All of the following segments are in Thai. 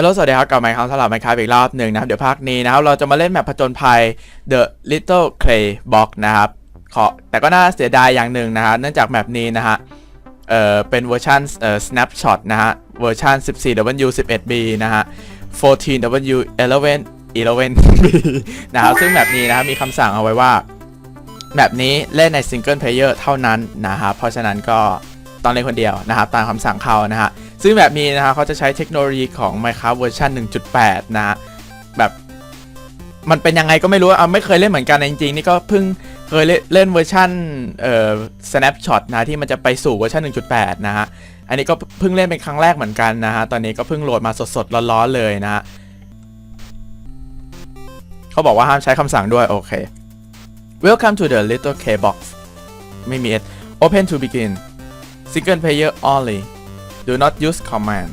ฮัลโหลสวัสดีครับกลับมาอีกครั้งสำหรับไมค์ครับอีกรอบหนึ่งนะครับ เดี๋ยวภาคนี้นะครับ เราจะมาเล่นแมปผจญภัย The Little Clay Box นะครับขอแต่ก็น่าเสียดายอย่างหนึ่งนะฮะเนื่องจากแมปนี้นะฮะเอ่อเป็นเวอร์ชันเอ่อ snapshot นะฮะเวอร์ชัน 14W11B นะฮะ 14W11 11B นะครับซึ่งแบบนี้นะครับมีคำสั่งเอาไว้ว่าแบบนี้เล่นในซิงเกิลเพลเยอร์เท่านั้นนะครับเพราะฉะนั้นก็ต้องเล่นคนเดียวนะครับตามคำสั่งเขานะฮะ ซึ่งแบบนี้นะฮะเขาจะใช้เทคโนโลยีของ Minecraft เวอร์ชัน1.8 นะฮะแบบมันเป็นยังไงก็ไม่รู้อะไม่เคยเล่นเหมือนกันนะจริงๆ นี่ก็เพิ่งเคยเล่นเลนเวอร์ชันเอ่อ snapshot นะที่มันจะไปสู่เวอร์ชัน1.8 นะฮะอันนี้ก็เพิ่งเล่นเป็นครั้งแรกเหมือนกันนะฮะตอนนี้ก็เพิ่งโหลดมาสดๆร้อนๆเลยนะฮะเขาบอกว่าห้ามใช้คำสั่งด้วย โอเค Welcome to the little K box ไม่มี S Open to begin Single player only Do not use command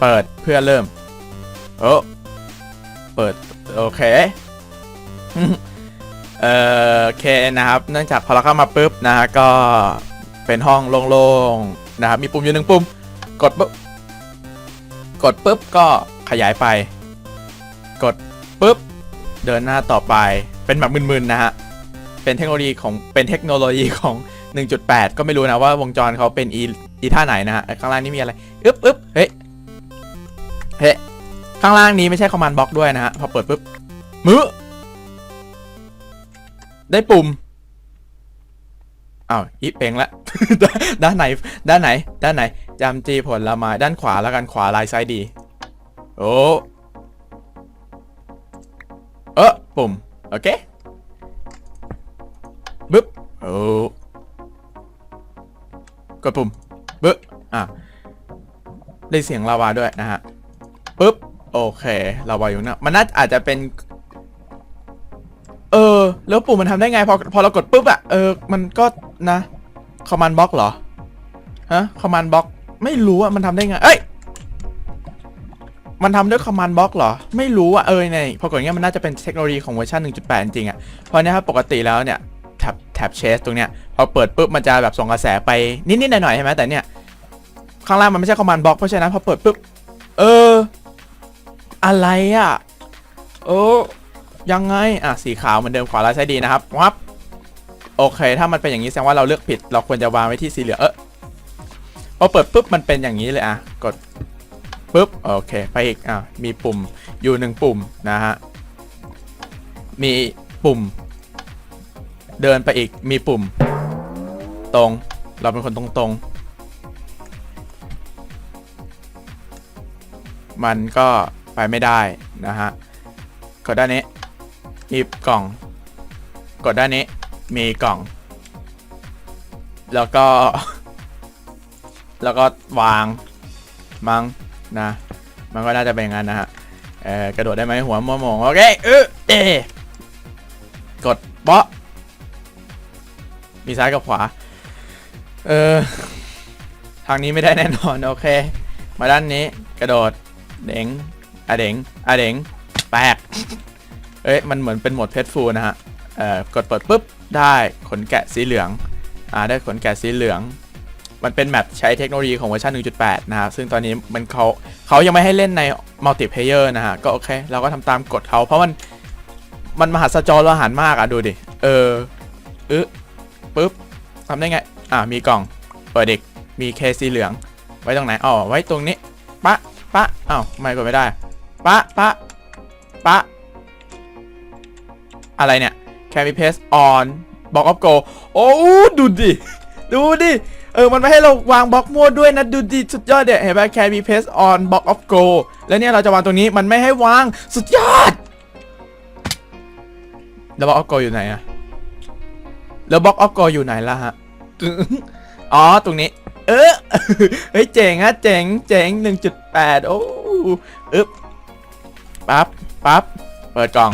เปิดเพื่อเริ่ม โอ้เปิด โอเค เอ่อโอเคนะครับ เนื่องจากพอเราเข้ามาปุ๊บนะฮะก็เป็นห้องโล่งๆนะครับ มีปุ่มอยู่หนึ่งปุ่ม กดปุ๊บ กดปุ๊บก็ขยายไป กดปุ๊บ เดินหน้าต่อไป เป็นแบบมึนๆนะฮะ เป็นเทคโนโลยีของ เป็นเทคโนโลยีของ 1.8 ก็ไม่รู้นะว่าวงจรเขาเป็นอี อีท่าไหนนะฮะข้างล่างนี่มีอะไรอึ๊บอึ๊บเฮ้ยเฮ้ยข้างล่างนี้ไม่ใช่คอมมานด์บล็อกด้วยนะฮะพอเปิดปุ๊บมือได้ปุ่มอ้าวอีเปงละ ด้านไหน ด้านไหน ด้านไหนจำจีผลละไม้ด้านขวาแล้วกันขวาลายซ้ายดี โอ้เออปุ่ม โอเคบึ๊บโอ้กดปุ่ม บึ๊บอะได้เสียงลาวาด้วยนะฮะปึ๊บโอเคลาวาอยู่นะมันน่าอาจจะเป็น เออ แล้วปุ่มมันทำได้ไงพอพอเรากดปุ๊บอะเออมันก็นะคอมมานด์บล็อกเหรอฮะคอมมานด์บล็อกไม่รู้อะมันทำได้ไงเอ้ยมันทำด้วยคอมมานด์บล็อกเหรอ ไม่รู้อะเออเนี่ยพอกดเงี้ยมันน่าจะเป็นเทคโนโลยีของเวอร์ชัน1.8 จริงอะเพราะเนี่ยครับปกติแล้วเนี่ยแท็บแท็บเชสตรงเนี้ยพอเปิดปุ๊บมันจะแบบส่งกระแสไปนิดๆหน่อยๆใช่ไหมแต่เนี่ย ข้างล่างมันไม่ใช่คอมมานด์บล็อกเพราะฉะนั้นพอเปิดปุ๊บเออ อะไรอะโอ้ยังไง อะ สีขาวเหมือนเดิมขวาล่างซ้ายดีนะครับวับโอเค ถ้ามันเป็นอย่างนี้แสดงว่าเราเลือกผิด เราควรจะวางไว้ที่สีเหลืองเออพอเปิดปุ๊บมันเป็นอย่างนี้เลยอะ กดปุ๊บโอเค ไปอีกอะมีปุ่มอยู่หนึ่งปุ่มนะฮะมีปุ่ม เดินไปอีกมีปุ่ม ตรง เราเป็นคนตรงตรงๆ มันก็ไปไม่ได้นะฮะ กดด้านนี้ มีกล่อง กดด้านนี้ มีกล่อง แล้วก็ แล้วก็วาง มังนะ มันก็น่าจะเป็นอย่างนั้นนะฮะ เออกระโดดได้ไหมหัวมอมองโอเคเออเอกดเบาะมีซ้ายกับขวา เออ ทางนี้ไม่ได้แน่นอน โอเค มาด้านนี้กระโดด เด้งอะเด้งอะเด้งแตก เอ้ย มันเหมือนเป็นโหมดเพชรฟูนะฮะ เอ่อ กดเปิดปุ๊บ ได้ขนแกะสีเหลือง อ่า ได้ขนแกะสีเหลือง มันเป็นแมปใช้เทคโนโลยีของเวอร์ชัน1.8 นะครับ ซึ่งตอนนี้มันเขาเขายังไม่ให้เล่นในมัลติเพเยอร์นะฮะ ก็โอเค เราก็ทำตามกฎเขาเพราะมัน มันมหัศจรรย์อาหารมากอะ ดูดิ เอออึปึ๊บทำได้ไง อ่า มีกล่อง เปิดเด็กมีเคสีเหลือง ไว้ตรงไหน อ๋อ ไว้ตรงนี้ ปะปะอ้าวไม่กดไม่ได้ปะปะปะอะไรเนี่ย can be paste on block of go โอ้ดูดิดูดิเออ มันไม่ให้เราวางบล็อกมั่วด้วยนะ ดูดิสุดยอดเด็ดเห็นไหม can be paste on block of go แล้วเนี่ยเราจะวางตรงนี้มันไม่ให้วางสุดยอดแล้ว block of go อยู่ไหนอะแล้ว block of go อยู่ไหนล่ะฮะอ๋อตรงนี้ เออเฮ้ยเจ๋งฮะเจ๋งเจ๋ง1.8 โอ้อึ๊บปั๊บปั๊บเปิดกล่อง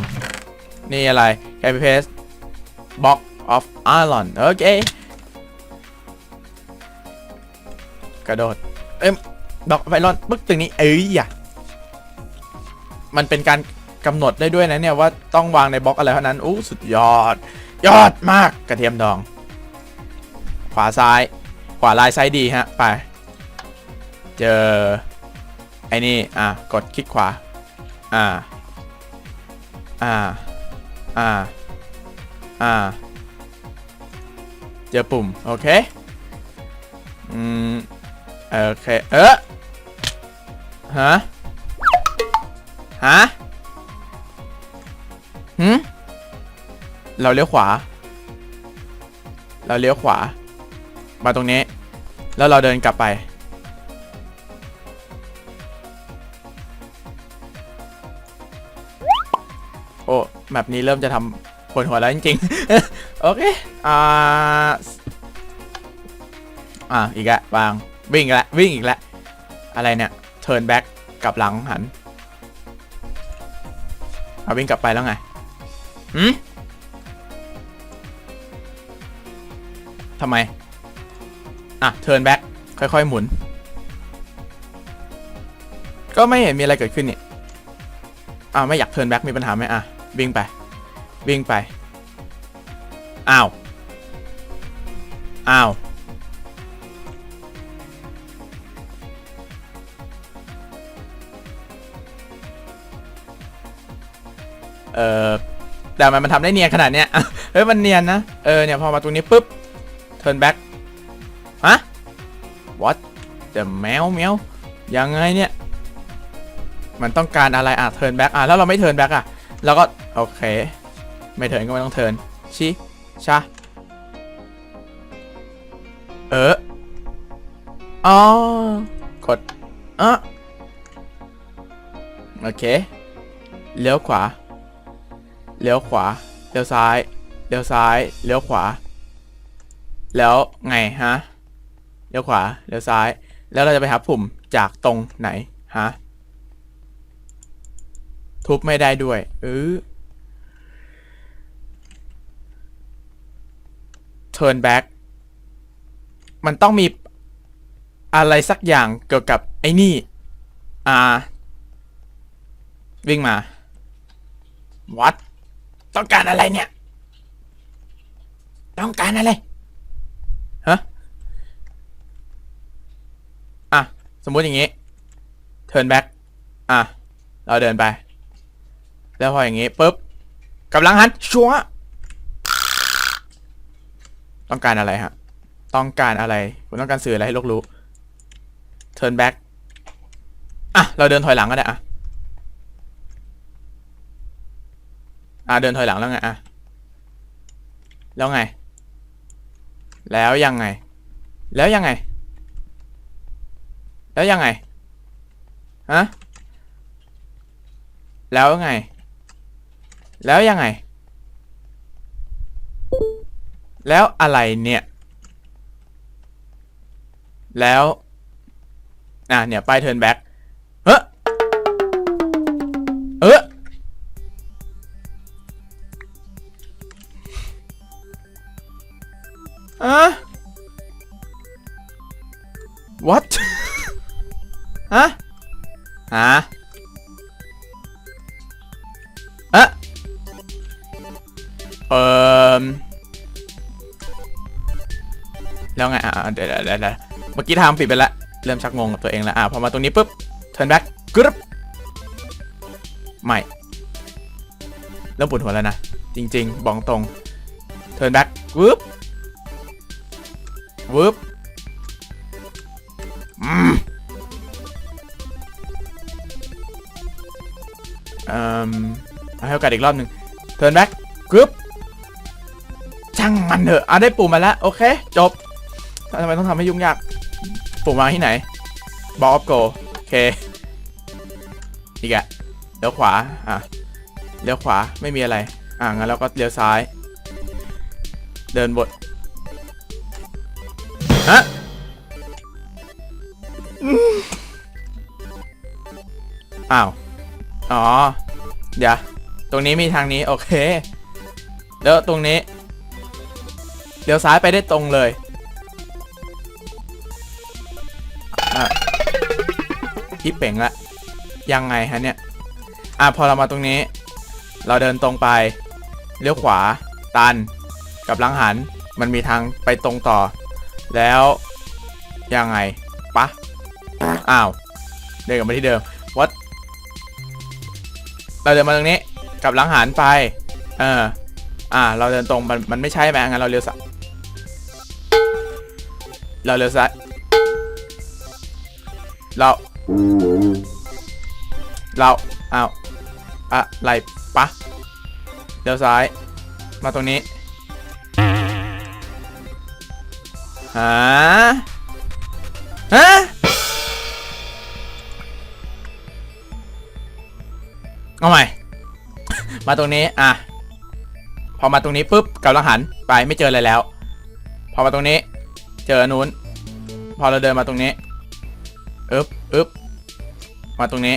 นี่อะไร can be paste box of iron โอเค กระโดด เอ้ยดอกไฟรอนปึ๊กตรงนี้ เอ้ยอย่ามันเป็นการกำหนดได้ด้วยนะเนี่ยว่าต้องวางในบล็อกอะไรเท่านั้นอู้สุดยอด ยอดมากกระเทียมดอง ขวาซ้าย ขวาลายซ้ายดีฮะ ไป เจอ ไอ้นี่ อะ กดคลิกขวา อ่า อ่า อ่า อ่า เจอปุ่ม โอเค อืม โอเค เออฮะ ฮะหืมเราเลี้ยวขวา เราเลี้ยวขวา มาตรงนี้ แล้วเราเดินกลับไป โอ้แบบนี้เริ่มจะทำปวดหัวแล้วจริงๆ โอเค อ่า อ่า อีกแล้ววาง วิ่งอีกแล้ววิ่งอีกแล้วอะไรเนี่ย turn back กลับหลังหันเอาวิ่งกลับไปแล้วไงหืมทำไม อะ turn back ค่อยๆหมุน ก็ไม่เห็นมีอะไรเกิดขึ้นนี่อ่าไม่อยาก turn back มีปัญหาไหมอะวิ่งไป วิ่งไป อ้าว อ้าว เออแต่มันมันทำได้เนียนขนาดเนี้ย เฮ้ย มันเนียนนะ เออ เนี่ย พอมาตรงนี้ปุ๊บ turn back ฮะ what แต่แมวแมวยังไงเนี่ย มันต้องการอะไรอะ turn back อะแล้วเราไม่ turn back อะแล้วก็โอเค ไม่ turn ก็ไม่ต้อง turn ชิชาเอออ๋อกดอะโอเคเลี้ยวขวาเลี้ยวขวาเลี้ยวซ้ายเลี้ยวซ้ายเลี้ยวขวา แล้วไงฮะเลี้ยวขวาเลี้ยวซ้าย แล้วเราจะไปหาปุ่มจากตรงไหนฮะทุบไม่ได้ด้วยเออ turn back มันต้องมีอะไรสักอย่างเกี่ยวกับไอ้นี่ อ่า วิ่งมา what ต้องการอะไรเนี่ย ต้องการอะไร ฮะ อะ สมมุติอย่างงี้ turn back อะ เราเดินไป แล้วพออย่างงี้ปุ๊บกำลังหันชัวร์ต้องการอะไรฮะ ต้องการอะไร คุณต้องการสื่ออะไรให้โลกรู้ turn back อะ เราเดินถอยหลังก็ได้อะ อะ เดินถอยหลังแล้วไงอะ แล้วไง แล้วยังไง แล้วยังไง แล้วยังไงฮะแล้วไง แล้วยังไง แล้วอะไรเนี่ย แล้ว อะเนี่ยป้าย turn back ฮะอะเอ่อแล้วไงอะเดี๋ยวเดี๋ยวเดี๋ยวเมื่อกี้ทางปิดไปแล้วเริ่มชักงงกับตัวเองแล้วอะพอมาตรงนี้ปุ๊บ turn back กรึบไม่เริ่มปวดหัวแล้วนะ จริง ๆ บอกตรง turn back วึบวึบ อ่อให้โอกาสอีกรอบหนึ่ง turn back กรึบช่างมันเถอะอะได้ปุ่มมาแล้ว โอเค จบทำไมต้องทำให้ยุ่งยาก ปุ่มวาที่ไหน ball of go โอเค อีกอะเลี้ยวขวา อะ เลี้ยวขวา ไม่มีอะไร อะ งั้นเราก็เลี้ยวซ้าย เดินบทฮะอ้าว อ๋อ เดี๋ยว ตรงนี้มีทางนี้ โอเค แล้วตรงนี้เลี้ยวซ้ายไปได้ตรงเลยอะพี่เป่งละ ยังไงฮะเนี่ย อะพอเรามาตรงนี้ เราเดินตรงไป เลี้ยวขวา ตัน กับหลังหัน มันมีทางไปตรงต่อ แล้วยังไง ปะ อ้าว เดินกลับมาที่เดิม what เราเดินมาตรงนี้กับหลังหันไป เออ อ่า เราเดินตรงมันมันไม่ใช่ไหมงั้นเราเลี้ยวซ้ายเราเลี้ยวซ้ายเราเราอ้าวอะไรปะเลี้ยวซ้าย มาตรงนี้ฮะฮะ เอาใหม่ มาตรงนี้ อะ พอมาตรงนี้ปุ๊บกำลังหันไปไม่เจออะไรแล้ว พอมาตรงนี้ เจออนนู้น พอเราเดินมาตรงนี้อึ๊บอึ๊บมาตรงนี้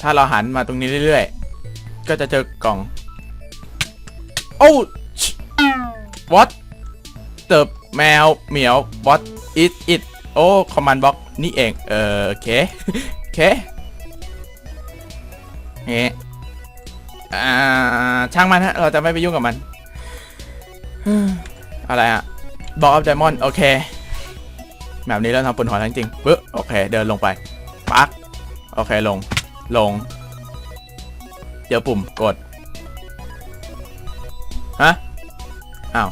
ถ้าเราหันมาตรงนี้เรื่อยๆ ก็จะเจอกล่อง โอ้ what เติบแมวเหมียว what is it โอ้ command box นี่เอง เออโอเค โอเคเงี้ อ่าช่างมันฮะ เราจะไม่ไปยุ่งกับมัน อะไรอะบอกอัพไดมอนด์โอเค แบบนี้เราทำปุ่นหัวจริงๆปึ๊บโอเค เดินลงไป ปัก โอเคลง ลง เดี๋ยวปุ่มกด ฮะ อ้าว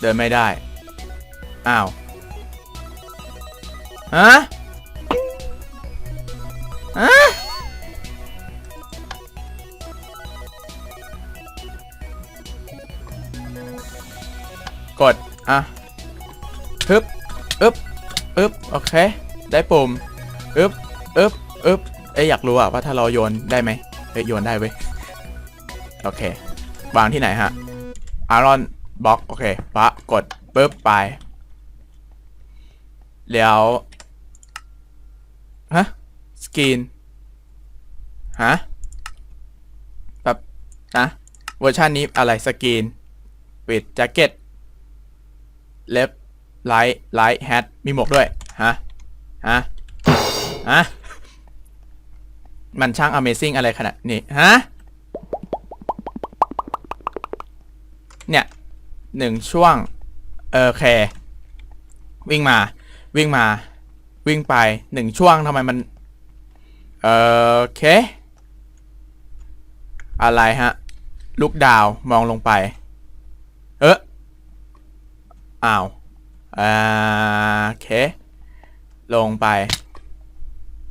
เดินไม่ได้ อ้าว ฮะ ฮะ กด อะฮึบอึบอึบโอเค ได้ปุ่มอึบอึบอึบเอ้ยอยากรู้อะว่าถ้าเราโยนได้ไหมเอ้ยโยนได้เว้ย โอเค วางที่ไหนฮะ อารอนบล็อก โอเคปะกดปึ๊บไป แล้วฮะ สกรีน ฮะ แบบนะ เวอร์ชันนี้อะไรสกรีน ปิดแจ็คเก็ต เล็บไลท์ไลท์แฮทมีหมวกด้วย ฮะ ฮะ ฮะ มันช่าง Amazing อะไรขนาดนี้ ฮะ เนี่ยหนึ่งช่วง เออโอเควิ่งมา วิ่งมา วิ่งไปหนึ่งช่วงทำไมมัน เออโอเค อะไรฮะ ลูกดาวมองลงไป อ้าวอ่าโอเค ลงไป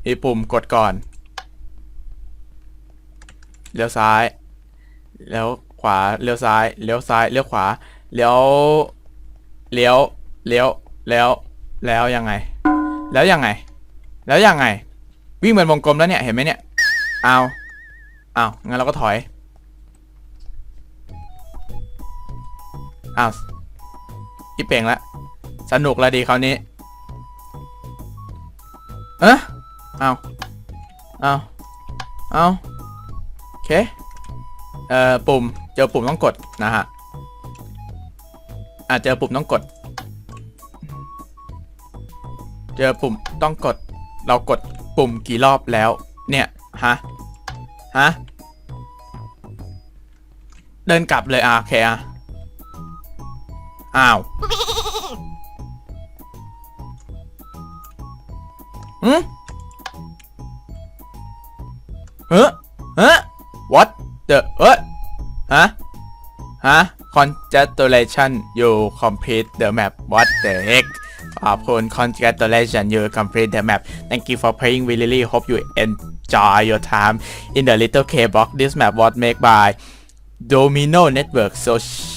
มีปุ่มกดก่อน เลี้ยวซ้าย แล้วขวา เลี้ยวซ้าย เลี้ยวซ้าย เลี้ยวขวา เลี้ยว เลี้ยว เลี้ยว แล้ว แล้วยังไง แล้วยังไง แล้วยังไง วิ่งเหมือนวงกลมแล้วเนี่ย เห็นไหมเนี่ย เอาเอางั้นเราก็ถอย อ้าว อีเป่งละ สนุกละดีคราวนี้เอ๊ะเอาเอาเอาโอเค เอ่อ ปุ่ม เจอปุ่มต้องกดนะฮะ อะเจอปุ่มต้องกด เจอปุ่มต้องกด เรากดปุ่มกี่รอบแล้ว เนี่ย ฮะ ฮะ เดินกลับเลย อะโอเคอะ อ้าว หืมเฮ้เฮ้ what the เอ้ฮะ ฮะ congratulation you complete the map what the heck ขอบคุณ congratulation you complete the map thank you for playing we really hope you enjoy your time in the little K box this map was made by Domino Network so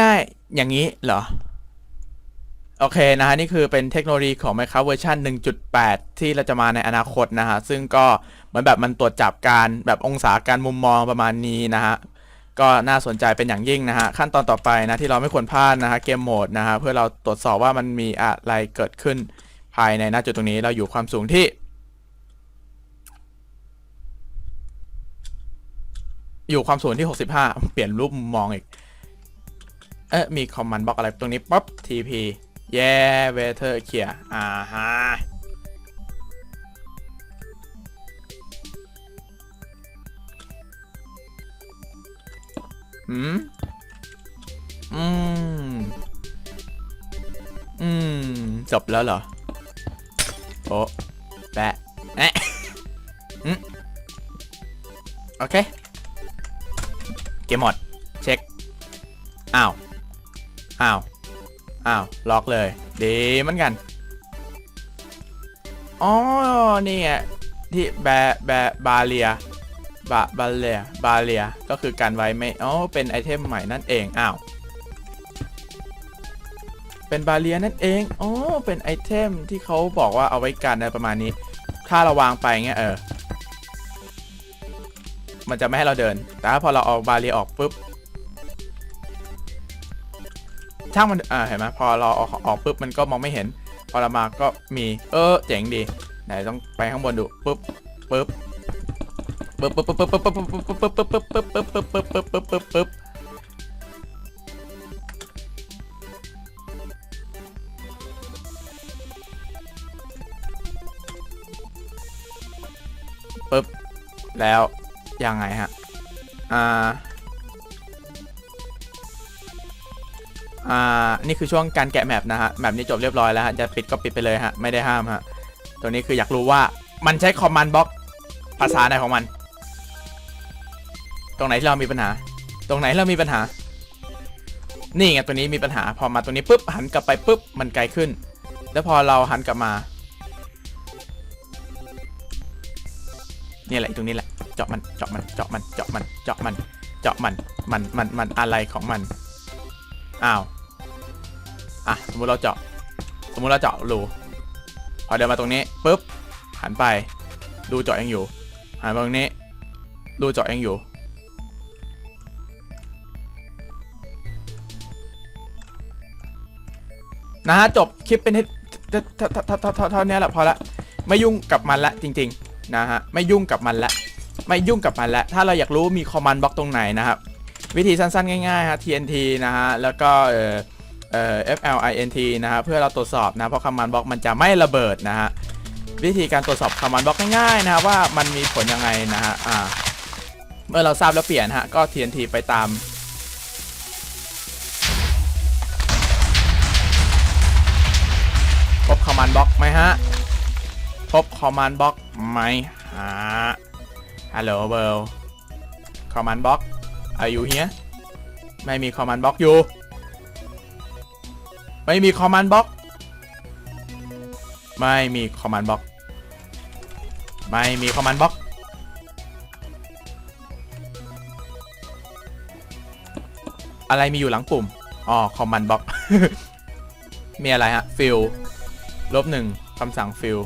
ง่ายๆ อย่างนี้เหรอ โอเคนะฮะ นี่คือเป็นเทคโนโลยีของ Minecraft เวอร์ชัน1.8 ที่เราจะมาในอนาคตนะฮะ ซึ่งก็เหมือนแบบมันตรวจจับการแบบองศาการมุมมองประมาณนี้นะฮะ ก็น่าสนใจเป็นอย่างยิ่งนะฮะ ขั้นตอนต่อไปนะที่เราไม่ควรพลาดนะฮะเกมโหมดนะฮะเพื่อเราตรวจสอบว่ามันมีอะไรเกิดขึ้นภายในหน้าจุดตรงนี้เราอยู่ความสูงที่อยู่ความสูงที่ 65 เปลี่ยนรูปมุมมองอีก เอ๊ะมีคอมมานด์บล็อกอะไรตรงนี้ป๊อป TP แย่เวเทอร์เคลียอ่าฮะอืม อืม อืม จบแล้วเหรอ โอ้แปะแอะอืม โอเค เกมหมด เช็ค อ้าว อ้าว ล็อกเลย ดีเหมือนกัน อ๋อ นี่ไงที่แบแบบาเลียบาบาเลียบาเลียก็คือการไว้ไม่ อ๋อ เป็นไอเทมใหม่นั่นเอง อ้าว เป็นบาเลียนั่นเอง อ๋อ เป็นไอเทมที่เขาบอกว่าเอาไว้กันอะไรประมาณนี้ ถ้าเราวางไปเงี้ยเออ มันจะไม่ให้เราเดิน แต่ถ้าพอเราเอาบาเลียออกปุ๊บ ช่างมันอ่าเห็นไหมพอเราเอาออกปุ๊บมันก็มองไม่เห็น พอเรามาก็มีเออเจ๋งดีไหนต้องไปข้างบนดูปุ๊บปุ๊บปึ๊บปึ๊บปึ๊บปึ๊บปึ๊บปึ๊บปึ๊บปึ๊บปึ๊บปึ๊บปึ๊บปึ๊บปึ๊บปึ๊บปึ๊บปึ๊บปึ๊บปึ๊บแล้วยังไงฮะอ่า อ่า นี่คือช่วงการแกะแมปนะฮะ แมปนี้จบเรียบร้อยแล้วฮะ จะปิดก็ปิดไปเลยฮะ ไม่ได้ห้ามฮะ ตัวนี้คืออยากรู้ว่ามันใช้คอมมานด์บล็อกภาษาไหนของมัน ตรงไหนที่เรามีปัญหา ตรงไหนเรามีปัญหา นี่ไงตัวนี้มีปัญหา พอมาตรงนี้ปุ๊บหันกลับไปปุ๊บมันไกลขึ้น แล้วพอเราหันกลับมา นี่แหละตรงนี้แหละ เจาะมัน เจาะมัน เจาะมัน เจาะมัน เจาะมัน เจาะมัน มัน มัน มันอะไรของมัน อ้าว อะสมมติเราเจาะ สมมติเราเจาะรูพอเดินมาตรงนี้ปุ๊บหันไปดูเจาะยังอยู่หันมาตรงนี้ดูเจาะยังอยู่นะฮะจบคลิปเป็นเท่าเนี้แหละพอละไม่ยุ่งกับมันละจริง ๆ นะฮะไม่ยุ่งกับมันละไม่ยุ่งกับมันละถ้าเราอยากรู้มีคอมมานด์บล็อกตรงไหนนะครับ วิธีสั้นๆ ง่ายๆฮะ TNT นะฮะแล้วก็เอ่อ อ่อ FLINT นะฮะเพื่อเราตรวจสอบนะเพราะคอมมานด์บล็อกมันจะไม่ระเบิดนะฮะวิธีการตรวจสอบคอมมานด์บล็อกง่ายๆนะฮะว่ามันมีผลยังไงนะฮะอ่าเมื่อเราทราบแล้วเปลี่ยนฮะก็ TNT ไปตามพบคอมมานด์บล็อกไหมฮะพบคอมมานด์บล็อกไหมฮะฮัลโหลเบลคอมมานด์บล็อก are you here ไม่มีคอมมานด์บล็อกอยู่ ไม่มีคอมมานด์บล็อกไม่มีคอมมานด์บล็อกไม่มีคอมมานด์บล็อกอะไรมีอยู่หลังปุ่ม อ๋อ คอมมานด์บล็อก มีอะไรฮะ ฟิลลบหนึ่งคำสั่งฟิล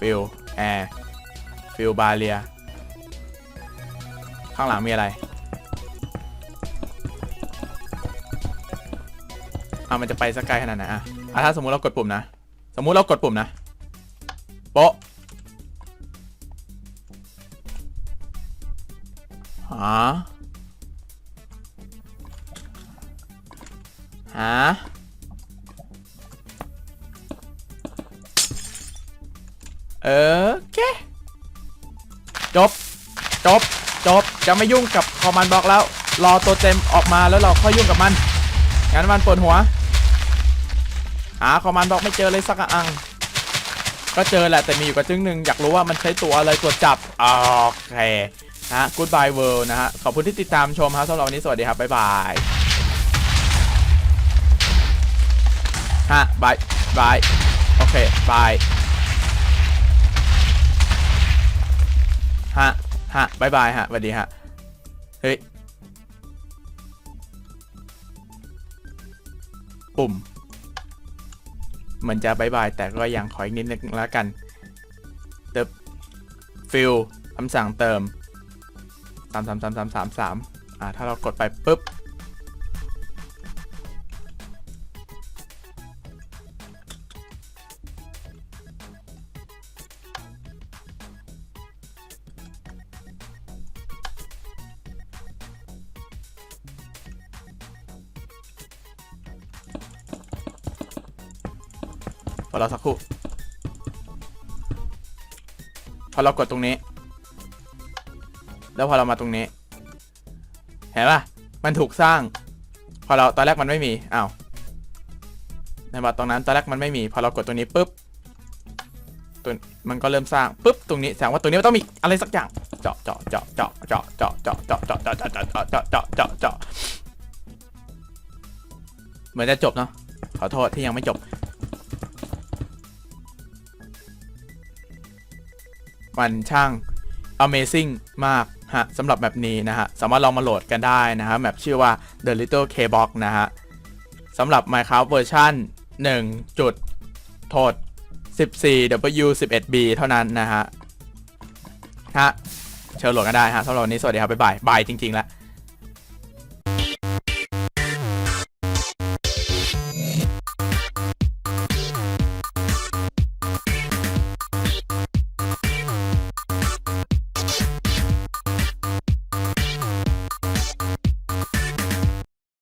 ฟิลแอร์ฟิลบาเรีย ข้างหลังมีอะไร อะมันจะไปสักไกลขนาดไหนอะอะถ้าสมมุติเรากดปุ่มนะ สมมุติเรากดปุ่มนะโป๊ะหาหาโอเคจบ จบ จบ จะไม่ยุ่งกับคอมมานด์บล็อกแล้ว รอตัวเต็มออกมาแล้วเราค่อยยุ่งกับมัน งั้นมันปวดหัว หาคอมมานด์บล็อกไม่เจอเลยสักอัง ก็เจอแหละแต่มีอยู่กระจึงหนึ่งอยากรู้ว่ามันใช้ตัวอะไรตรวจจับโอเคนะฮะ goodbye world นะฮะ ขอบคุณที่ติดตามชมครับสำหรับวันนี้สวัสดีครับ บ๊ายบายฮะบายบายโอเคบายฮะฮะบายบายฮะสวัสดีฮะ เฮ้ย ปุ่ม เหมือนจะบายบายแต่ก็ยังขออีกนิดนึงแล้วกันเติมฟิลคำสั่งเติมสามสามสามสามสามสามอ่าถ้าเรากดไปปุ๊บ พอเราสักครู่พอเรากดตรงนี้ แล้วพอเรามาตรงนี้ เห็นปะมันถูกสร้าง พอเราตอนแรกมันไม่มีอ้าวในบัตรตรงนั้นตอนแรกมันไม่มี พอเรากดตรงนี้ปุ๊บตัวมันก็เริ่มสร้างปุ๊บตรงนี้แสดงว่าตรงนี้มันต้องมีอะไรสักอย่าง เจาะเจาะเจาะเจาะเจาะเจาะเจาะเจาะเจาะเจาะเจาะเจาะเจาะเจาะเจาะเจาะเหมือนจะจบเนาะขอโทษที่ยังไม่จบ มันช่าง Amazing มากฮะสำหรับแบบนี้นะฮะ สามารถลองมาโหลดกันได้นะฮะแมปชื่อว่า The Little K Box นะฮะสำหรับ Minecraft เวอร์ชัน1จุดโทษ 14W11B เท่านั้นนะฮะฮะเชิญโหลดกันได้ฮะสำหรับวันนี้สวัสดีครับบ๊ายบายบายจริงๆแล้ว